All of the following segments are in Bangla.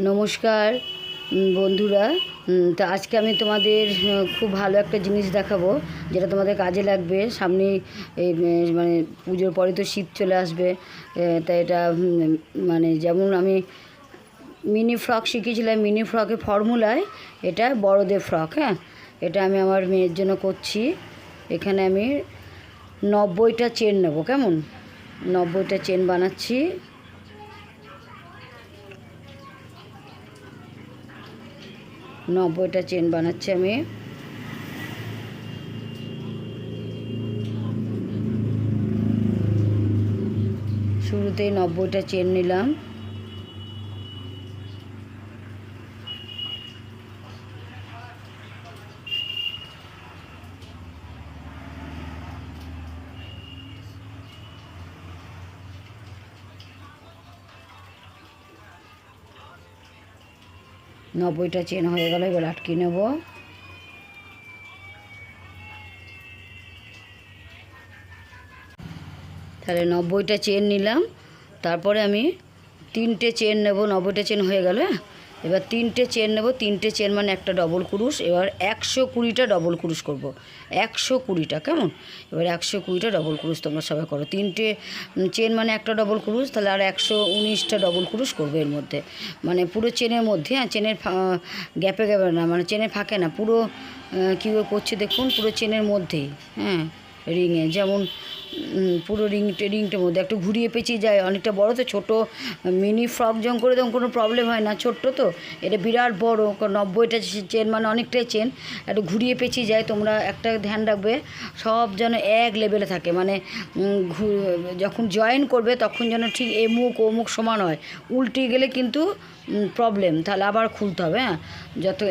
নমস্কার বন্ধুরা। তা আজকে আমি তোমাদের খুব ভালো একটা জিনিস দেখাবো, যেটা তোমাদের কাজে লাগবে। সামনে মানে পুজোর পরে তো শীত চলে আসবে তাই এটা মানে যেমন আমি মিনি ফ্রক শিখেছিলাম মিনি ফ্রকের ফর্মুলায় এটা বড়দের ফ্রক হ্যাঁ? এটা আমি আমার মেয়ের জন্য করছি। এখানে আমি নব্বইটা চেন নেব, কেমন? নব্বইটা চেন বানাচ্ছি। নব্বইটা চেন বানাচ্ছি আমি। শুরুতেই নব্বইটা চেন নিলাম। নব্বইটা চেন হয়ে গেল, এবার আটকে নেব। তাহলে নব্বইটা চেন নিলাম, তারপরে আমি তিনটে চেন নেব, নব্বইটা চেন হয়ে গেল হ্যাঁ? এবার তিনটে চেন নেব, তিনটে চেন মানে একটা ডবল কুরুশ এবার একশো কুড়িটা ডবল কুরুশ করব। একশো কুড়িটা, কেমন? এবার একশো কুড়িটা ডবল কুরুশ তোমরা সবাই করো। তিনটে চেন মানে একটা ডবল কুরুশ তাহলে আর একশো উনিশটা ডবল কুরুশ করবে এর মধ্যে। মানে পুরো চেনের মধ্যে হ্যাঁ চেনের গ্যাপে গ্যাপে না মানে চেনের ফাঁকে না, পুরো কীভাবে করছে দেখুন, পুরো চেনের মধ্যেই হ্যাঁ রিংয়ে যেমন পুরো রিংটে রিংটের মধ্যে। একটু ঘুরিয়ে পেঁচিয়ে যায়। অনেকটা বড় তো, ছোট। মিনি ফ্রক জং করে তখন কোনো প্রবলেম হয় না। ছোট্ট তো। এটা বিরাট বড়। নব্বইটা চেন মানে অনেকটাই চেন। একটু ঘুরিয়ে পেঁচিয়ে যায়। তোমরা একটা ধ্যান রাখবে, সব যেন এক লেভেলে থাকে। মানে যখন জয়েন করবে, তখন যেন ঠিক এ মুখ ও মুখ সমান হয়। উল্টে গেলে কিন্তু প্রবলেম তাহলে আবার খুলতে হবে হ্যাঁ? যত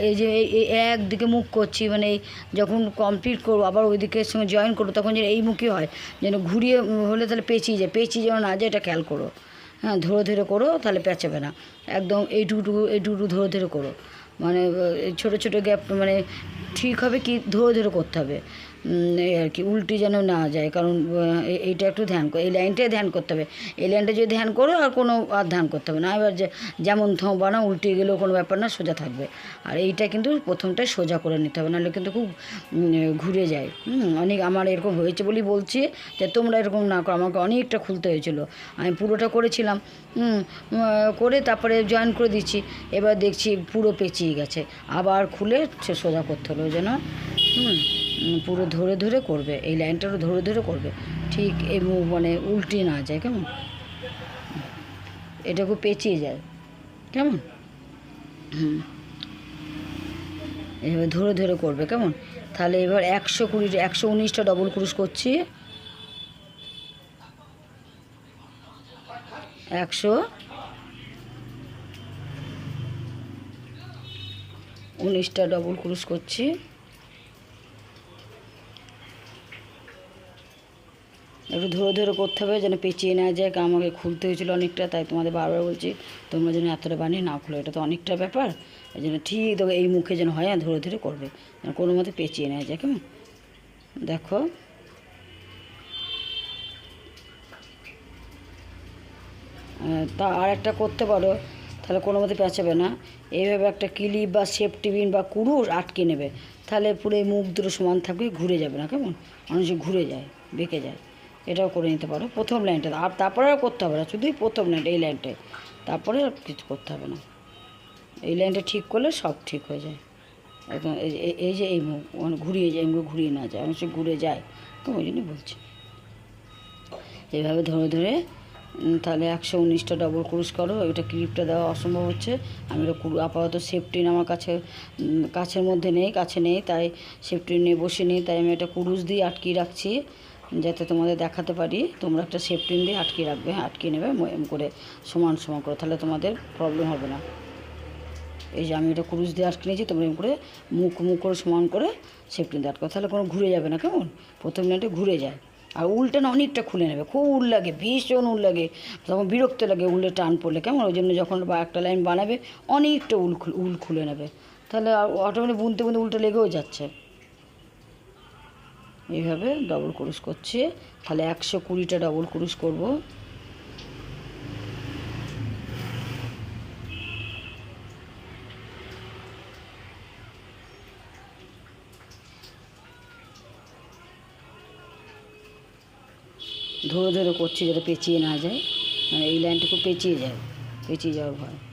এই যে এই- একদিকে মুখ করছি মানে এই যখন কমপ্লিট করব, আবার ওই দিকের সঙ্গে জয়েন করব, তখন যেন এই মুখই হয়, যেন ঘুরিয়ে হলে তাহলে পেঁচিয়ে যায়, পেঁচিয়ে যেন না যায়, এটা খেয়াল করো হ্যাঁ? ধরে ধরে করো, তাহলে পেঁচাবে না, একদম এইটুকু এইটুকু ধরে ধরে করো মানে ছোটো ছোটো গ্যাপ মানে ঠিক হবে কি ধরে ধরে করতে হবে আর কি, উল্টি যেন না যায়। কারণ এইটা একটু ধ্যান এই লাইনটাই ধ্যান করতে হবে। এই লাইনটা যদি ধ্যান করো, আর কোনো আর ধ্যান করতে হবে না। এবার যে, যেমন থ বানা উল্টে গেলেও কোনো ব্যাপার না, সোজা থাকবে। আর এইটা কিন্তু প্রথমটাই সোজা করে নিতে হবে, নাহলে কিন্তু খুব ঘুরে যায়। অনেক আমার এরকম হয়েছে বলেই বলছি যে, তোমরা এরকম না করো। আমাকে অনেকটা খুলতে হয়েছিল। আমি পুরোটা করেছিলাম। করে তারপরে জয়েন করে দিচ্ছি। এবার দেখছি পুরো পেঁচিয়ে গেছে। আবার খুলে সে সোজা করতে হলো যেন। হুম। পুরো ধরে ধরে করবে, এই লাইনটারও ধরে ধরে করবে। ঠিক এই মানে উল্টে না যায়, কেমন? এটা খুব পেঁচিয়ে যায়, কেমন? হুম। এবার ধরে ধরে করবে, কেমন? তাহলে এবার একশো কুড়ি, একশো উনিশটা ডবল ক্রুশ করছি। একশো উনিশটা ডবল ক্রুশ করছি। একটু ধরে ধরে করতে হবে যেন পেঁচিয়ে না যায়, কারণ আমাকে খুলতে হয়েছিল অনেকটা, তাই তোমাদের বারবার বলছি, তোমরা যেন এতটা বানিয়ে না খুলো, এটা তো অনেকটা ব্যাপার। এই জন্য ঠিক দেখো এই মুখে যেন হয়, আর ধরে ধরে করবে, যেন কোনো মতে পেঁচিয়ে নেওয়া যায়, কেমন? দেখো। তা আর একটা করতে পারো, তাহলে কোনো মতে পেঁচাবে না। এইভাবে একটা ক্লিপ বা সেফটি বিন বা কুরুশ আটকে নেবে, তাহলে পুরো এই মুখ দুটো সমান থাকবে, ঘুরে যাবে না, কেমন? সময় ঘুরে যায়, বেঁকে যায়। এটাও করে নিতে পারো। প্রথম লাইনটা আর তারপরে আর করতে হবে না, শুধুই প্রথম লাইনটা এই লাইনটায় তারপরে আর কিছু করতে হবে না। এই লাইনটা ঠিক করলে সব ঠিক হয়ে যায়। একদম এই যে- এই- মুখ মানে ঘুরিয়ে যায় এমনি ঘুরিয়ে না যায়। অনেক ঘুরে যায়, তো ওই জন্যই বলছি। এইভাবে ধরে ধরে তাহলে একশো উনিশটা ডবল ক্রুশ করো। ওইটা ক্লিপটা দেওয়া অসম্ভব হচ্ছে। আমি কুরু আপাতত সেফটিন আমার কাছে কাছের মধ্যে নেই, কাছে নেই, তাই সেফটিন নিয়ে বসে নেই। তাই আমি এটা কুরুশ দিয়ে আটকিয়ে রাখছি। যাতে তোমাদের দেখাতে পারি, তোমরা একটা সেফটিন দিয়ে আটকিয়ে রাখবে, আটকিয়ে নেবে এম করে সমান সমান করে, তাহলে তোমাদের প্রবলেম হবে না। এই যে আমি এটা কুরুশ দিয়ে আটকে নিয়েছি, তোমরা এম করে মুখ মুখ করে সমান করে সেফটিন দিয়ে আটকো তাহলে কোনো ঘুরে যাবে না, কেমন? প্রথম লাইনটা ঘুরে যায়। আর উল্টে না অনেকটা খুলে নেবে, খুব উল লাগে, ভীষণ উল লাগে, তখন বিরক্ত লাগে উলে টান পড়লে, কেমন? ওই জন্য যখন বা একটা লাইন বানাবে, অনেকটা উল উল খুলে নেবে। তাহলে অটোমেটিক বুনতে বুনতে উল্টে লেগেও যাচ্ছে। এইভাবে ডবল ক্রুশ করছি। তাহলে একশো কুড়িটা ডবল ক্রুশ করব। ধরে ধরে করছি যেটা পেঁচিয়ে না যায়। মানে এই লাইনটুকু পেঁচিয়ে যায়। পেঁচিয়ে যাওয়ার ভয়।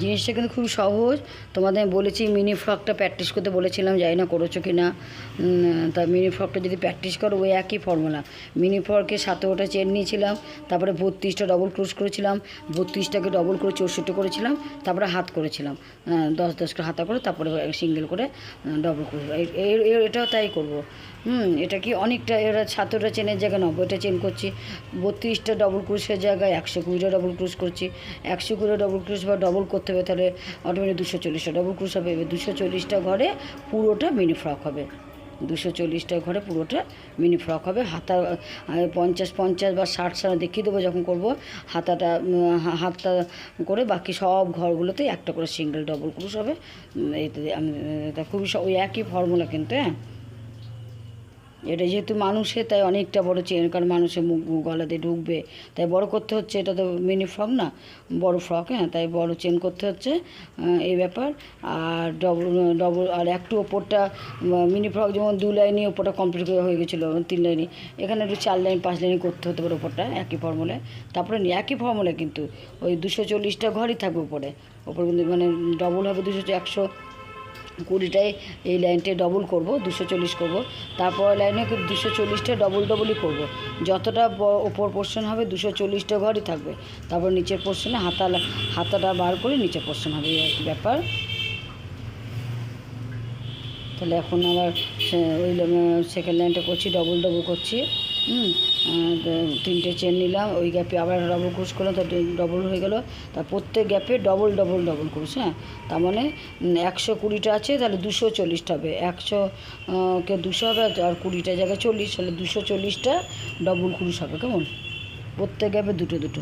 জিনিসটা কিন্তু খুব সহজ। তোমাদের আমি বলেছি মিনি ফ্রকটা প্র্যাকটিস করতে বলেছিলাম, জানি না করেছ কি না তা মিনি ফ্রকটা যদি প্র্যাকটিস করো, ওই একই ফর্মুলা মিনি ফ্রকে সতেরোটা চেন নিয়েছিলাম, তারপরে বত্রিশটা ডবল ক্রোশ করেছিলাম, বত্রিশটাকে ডবল করে চৌষট্টি করেছিলাম, তারপরে হাত করেছিলাম। দশ দশ করে হাতা করে, তারপরে সিঙ্গেল করে ডবল ক্রোশ এটাও তাই করব। হুম, এটা কি অনেকটা, এরা সতেরোটা চেনের জায়গায় নব্বইটা চেন করছি, বত্রিশটা ডবল ক্রুশের জায়গায় একশো কুড়িটা ডবল ক্রুশ করছি, একশো কুড়িটা ডবল ক্রুশ বা ডবল করতে হবে, তাহলে অটোমেটিক দুশো চল্লিশটা ডবল ক্রুশ হবে। এবার দুশো চল্লিশটা ঘরে পুরোটা মিনি ফ্রক হবে। দুশো চল্লিশটা ঘরে পুরোটা মিনি ফ্রক হবে। হাতা পঞ্চাশ পঞ্চাশ বা ষাট ষাট দেখিয়ে দেবো যখন করব। হাতাটা হাতটা করে বাকি সব ঘরগুলোতে একটা করে সিঙ্গেল ডবল ক্রুশ হবে। এতে আমি খুবই ওই একই ফর্মুলা কিন্তু হ্যাঁ? এটা যেহেতু মানুষের, তাই অনেকটা বড় চেন কারণ মানুষের মুখ গলাতে ঢুকবে। তাই বড় করতে হচ্ছে, এটা তো মিনি ফ্রক না, বড় ফ্রক হ্যাঁ তাই বড় চেন করতে হচ্ছে এই ব্যাপার। আর ডবল ডবল আর একটু ওপরটা মিনি ফ্রক যেমন দু লাইনই ওপরটা কমপ্লিট হয়ে গেছিল, তিন লাইনই। এখানে একটু চার লাইন, পাঁচ লাইনই করতে হতে পারে ওপরটা, একই ফর্মুলায় তারপরে একই ফর্মুলা কিন্তু, ওই দুশো চল্লিশটা ঘরই থাকবে ওপর কিন্তু মানে ডবল হবে দুশো একশো কুড়িটায় এই লাইনটায় ডবল করব, দুশো চল্লিশ করব। তারপর লাইনে দুশো চল্লিশটা ডবল ডবলই করব। যতটা ওপর পোর্শন হবে দুশো চল্লিশটা ঘরই থাকবে। তারপর নিচের পোর্শনে হাতা হাতাটা বার করে নিচের পোর্শন হবে, এই ব্যাপার। তাহলে এখন আবার ওই সেকেন্ড লাইনটা করছি ডবল ডবল করছি। হুম? তিনটে চেন নিলাম, ওই গ্যাপে আবার ডবল ক্রুশ করলাম তো ডবল হয়ে গেল। তা প্রত্যেক গ্যাপে ডবল ডবল ডবল ক্রুশ হ্যাঁ? তার মানে একশো কুড়িটা আছে, তাহলে দুশো চল্লিশটা হবে। একশো কে দুশো হবে, আর কুড়িটা জায়গায় চল্লিশ, তাহলে দুশো চল্লিশটা ডবল ক্রুশ হবে, কেমন? প্রত্যেক গ্যাপে দুটো দুটো।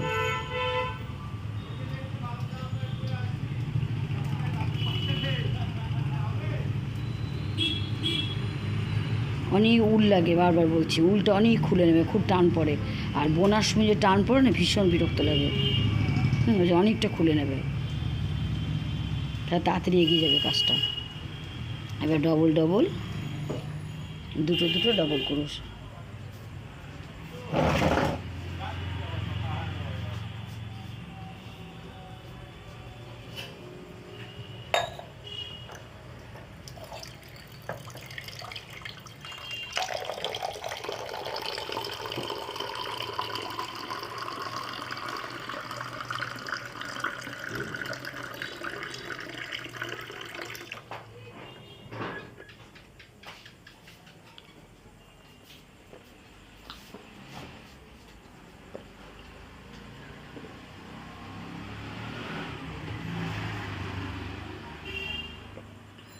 অনেক উল লাগে, বারবার বলছি। উলটা অনেক খুলে নেবে, খুব টান পড়ে। আর বোনার সময় যে টান পড়ে না, ভীষণ বিরক্ত লাগে। হুম অনেকটা খুলে নেবে। তাহলে তাড়াতাড়ি এগিয়ে যাবে কাজটা। এবার ডবল ডবল দুটো দুটো ডবল ক্রুশ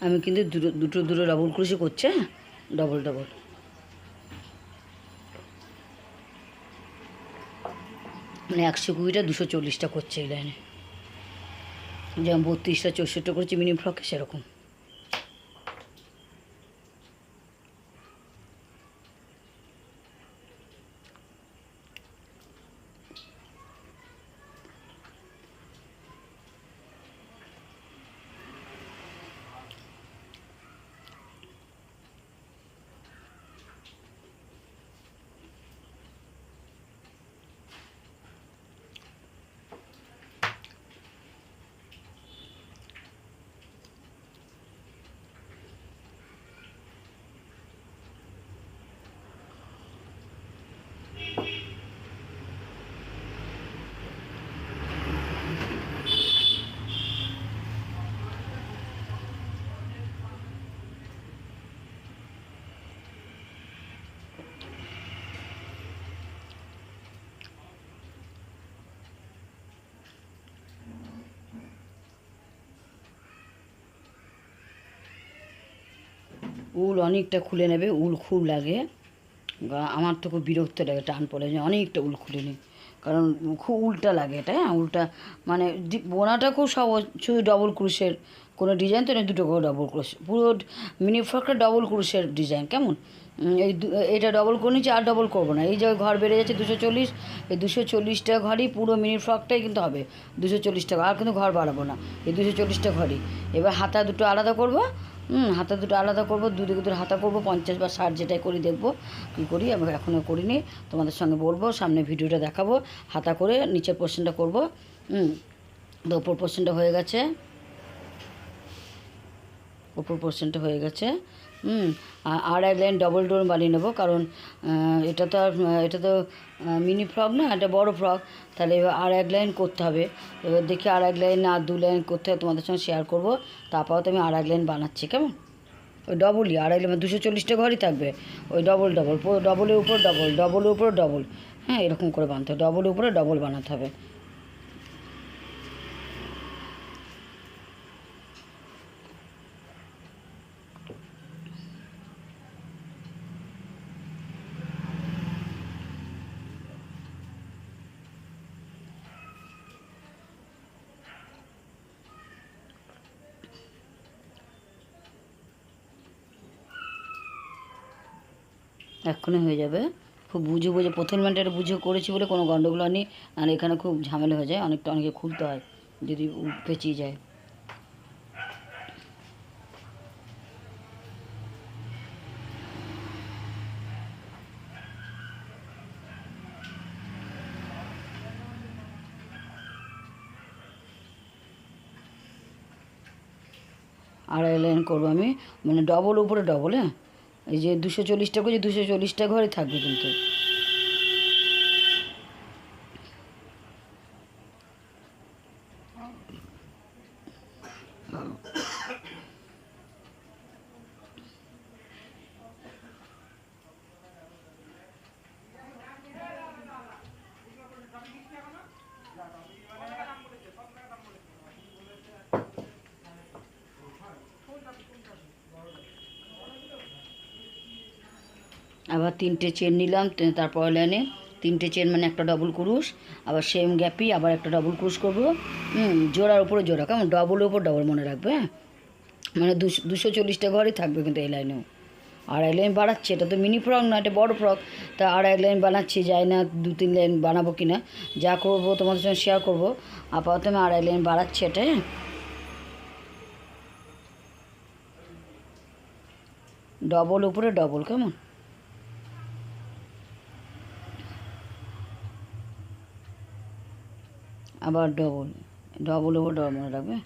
আমি কিন্তু দুটো দুটো ডবল ক্রুশি করছি হ্যাঁ? ডবল ডবল মানে একশো কুড়িটা, দুশো চল্লিশটা করছে এই লাইনে যেমন বত্রিশটা, চৌষট্টি করছি মিনি ফ্রকে সেরকম। উল অনেকটা খুলে নেবে, উল খুব লাগে। আমার তো খুব বিরক্ত লাগে, টান পড়ে যে অনেকটা উল খুলে নিই। কারণ খুব উলটা লাগে এটা হ্যাঁ উলটা মানে বোনাটা খুব সহজ, শুধু ডবল ক্রুশের কোনো ডিজাইন তো নেই দুটো করে ডবল ক্রোশ পুরো মিনি ফ্রকটা ডবল ক্রোশের ডিজাইন কেমন? এই এটা ডবল করে নিচ্ছি, আর ডবল করব না। এই যে ঘর বেড়ে যাচ্ছে দুশো চল্লিশ, এই দুশো চল্লিশটা ঘরই পুরো মিনি ফ্রকটাই কিন্তু হবে। দুশো চল্লিশ টাকা আর কিন্তু ঘর বাড়াবো না, এই দুশো চল্লিশটা ঘরই। এবার হাতা দুটো আলাদা করব হাতা দুটো আলাদা করব দুদিকে দুটো হাতা করব, পঞ্চাশ বা ষাট যেটাই করি দেখব, কি করি, আমি এখনও করিনি, তোমাদের সঙ্গে বলব, সামনে ভিডিওটা দেখাবো, হাতা করে নিচের পোর্শনটা করব, হুম, তো ওপর পোর্শনটা হয়ে গেছে ওপর পোর্শনটা হয়ে গেছে হুম আর এক লাইন ডবল ডোর বানিয়ে নেব, কারণ এটা তো আর এটা তো মিনি ফ্রক না, এটা বড় ফ্রক তাহলে এবার আর এক লাইন করতে হবে। এবার দেখি আর এক লাইন আর দু লাইন করতে হবে তোমাদের সঙ্গে শেয়ার করব, তারপর তো আমি আর এক লাইন বানাচ্ছি, কেমন? ওই ডবলই আড়াই লাইন দুশো চল্লিশটা ঘরই থাকবে, ওই ডবল ডবল ডবলের উপর ডবল ডবলের উপর ডবল হ্যাঁ এরকম করে বানাতে হবে ডবলের উপরে ডবল বানাতে হবে। এক্ষুনি হয়ে যাবে। খুব বুঝে বুঝে প্রথম মিনিটে বুঝে করেছি বলে কোনো গন্ডগোল হয়নি। আর এখানে খুব ঝামেলা হয়ে যায়, অনেকটা অনেকে খুলতে হয়, যদি পেঁচিয়ে যায়। আড়াই লাইন করব আমি মানে ডবল উপরে ডবল হ্যাঁ? এই যে দুশো চল্লিশটা করে দুশো চল্লিশটা ঘরে থাকবে কিন্তু আবার তিনটে চেন নিলাম তারপর লাইনে তিনটে চেন মানে একটা ডবল ক্রুশ আবার সেম গ্যাপই আবার একটা ডবল ক্রুশ করব। হুম, জোড়ার উপরে জোড়া, কেমন? ডবলের উপর ডবল মনে রাখবে হ্যাঁ? মানে দুশো দুশো চল্লিশটা ঘরই থাকবে কিন্তু এই লাইনেও আড়াই লাইন বাড়াচ্ছি এটা তো মিনি ফ্রক না, এটা বড় ফ্রক তা আড়াই লাইন বানাচ্ছি, যাই না দু তিন লাইন বানাবো কি না যা করব তোমাদের সঙ্গে শেয়ার করব। আপাতত আমি আড়াই লাইন বাড়াচ্ছি এটা হ্যাঁ? ডবল উপরে ডবল কেমন? আবার ডবল ডবল ওপর ডবল মনে রাখবে?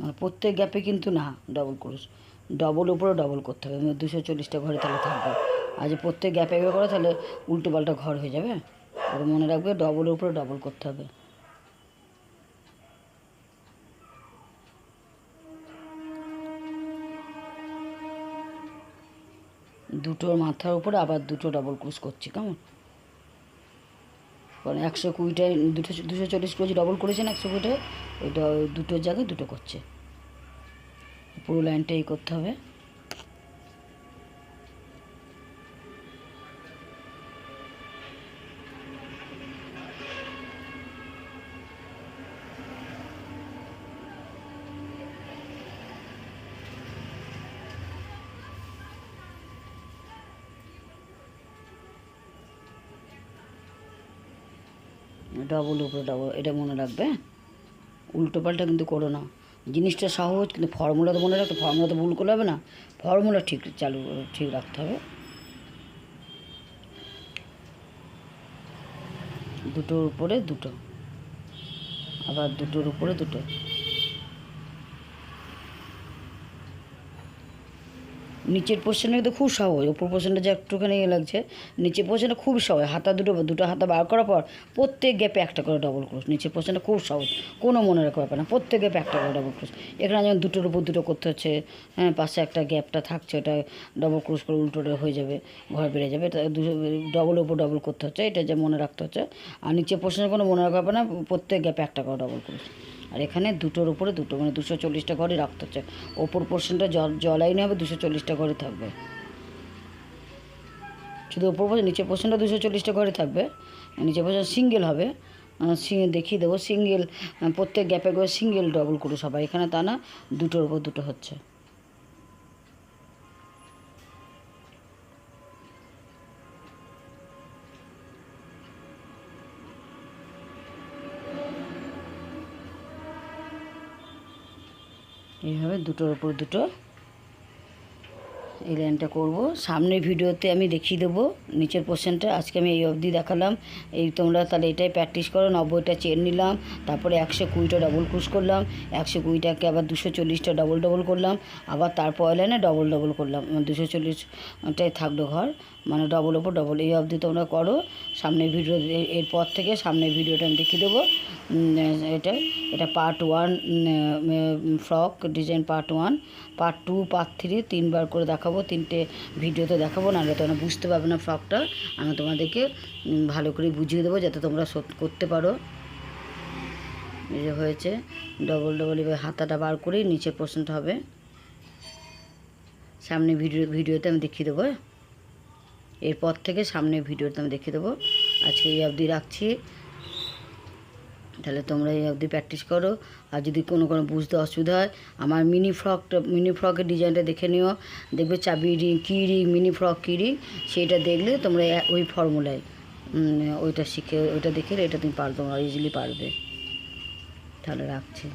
মানে প্রত্যেক গ্যাপে কিন্তু না ডবল ক্রুশ ডবল উপরে ডবল করতে হবে মানে দুশো চল্লিশটা ঘরে তাহলে থাকবে। আর যে প্রত্যেক গ্যাপে এভাবে করে, তাহলে উল্টো পাল্টা ঘর হয়ে যাবে। ওটা মনে রাখবে ডবলের উপরে ডবল করতে হবে। দুটোর মাথার উপরে আবার দুটো ডবল ক্রুশ করছি, কেমন? কারণ একশো কুড়িটায় দুটো, দুশো চল্লিশ কেজি ডবল করেছেন একশো কুড়িটায় ওইটা ওই দুটোর জায়গায় দুটো করছে। পুরো লাইনটা এই করতে হবে। ডবল উপরে ডাবল, এটা মনে রাখবে হ্যাঁ? উল্টো পাল্টা কিন্তু করো না। জিনিসটা সহজ, কিন্তু ফর্মুলা তো মনে রাখতে ফর্মুলা তো ভুল করে হবে না। ফর্মুলা ঠিক, চালু, ঠিক রাখতে হবে। দুটোর উপরে দুটো। আবার দুটোর উপরে দুটো। নিচের পোর্শনে কিন্তু খুব সহজ। ওপর পোর্শনটা যে একটুখানি লাগছে, নিচের পোর্শনটা খুব সহজ। হাতা দুটো দুটো হাতা বার করার পর প্রত্যেক গ্যাপে একটা করে ডবল ক্রোশ নিচের পোর্শনটা খুব সহজ। কোনো মনে রাখা ব্যাপার না। প্রত্যেক গ্যাপে একটা করে ডবল ক্রোশ এখানে যেমন দুটোর উপর দুটো করতে হচ্ছে হ্যাঁ পাশে একটা গ্যাপটা থাকছে, ওটা ডবল ক্রোশ করে উল্টোটা হয়ে যাবে, ঘর বেড়ে যাবে। দুটো ডবল উপর ডবল করতে হচ্ছে। এটা যে মনে রাখতে হচ্ছে। আর নিচের পোর্শনে কোনো মনে রাখা ব্যাপার না। প্রত্যেক গ্যাপে একটা করে ডবল ক্রোশ আর এখানে দুটোর উপরে দুটো মানে দুশো চল্লিশটা ঘরই রাখতে হচ্ছে। ওপর পোর্শনটা জল জলাইনি হবে, দুশো চল্লিশটা ঘরে থাকবে। শুধু ওপর পোর্শন নিচে পোর্শনটা দুশো চল্লিশটা ঘরে থাকবে। নিচে পোর্শন সিঙ্গেল হবে। দেখিয়ে দেবো সিঙ্গেল প্রত্যেক গ্যাপে করে সিঙ্গেল ডবল করু সবাই। এখানে তা না, দুটোর উপর দুটো হচ্ছে। এইভাবে দুটোর উপর দুটো। এই লাইনটা করব। সামনের ভিডিওতে আমি দেখিয়ে দেবো নিচের পোর্শনটা আজকে আমি এই অবধি দেখালাম। এই তোমরা তাহলে এটাই প্র্যাকটিস করো। নব্বইটা চেন নিলাম। তারপরে একশো কুড়িটা ডবল ক্রুশ করলাম। একশো কুড়িটাকে আবার দুশো চল্লিশটা ডবল ডবল করলাম। আবার তারপর লাইনে ডবল ডবল করলাম। দুশো চল্লিশটাই থাকল ঘর। মানে ডবল ওপর ডবল এই অবধি তোমরা করো। সামনের ভিডিও এরপর থেকে সামনের ভিডিওটা আমি দেখিয়ে দেবো। এটা এটা part one frock design part one part two part three তিনবার করে দেখাবো। তিনটে ভিডিওতে দেখাবো, নাহলে তোমরা বুঝতে পারবে না ফ্রকটা আমি তোমাদেরকে ভালো করে বুঝিয়ে দেবো যাতে তোমরা করতে পারো। যে হয়েছে ডবল ডবল এবার হাতাটা বার করেই নিচের পোর্শনটা হবে। সামনে ভিডিও ভিডিওতে আমি দেখিয়ে দেবো? এরপর থেকে সামনে ভিডিওতে আমি দেখিয়ে দেবো। আজকে এই অবধি রাখছি। তাহলে তোমরা এই অবধি প্র্যাকটিস করো। আর যদি কোনো কোনো বুঝতে অসুবিধা হয়, আমার মিনি ফ্রকটা মিনি ফ্রকের ডিজাইনটা দেখে নিও। দেখবে চাবি ring, key ring mini frock key ring সেইটা দেখলে তোমরা ওই ফর্মুলায় ওইটা শিখে, ওইটা দেখে এটা তুমি পারো, তোমরা ইজিলি পারবে। তাহলে রাখছি।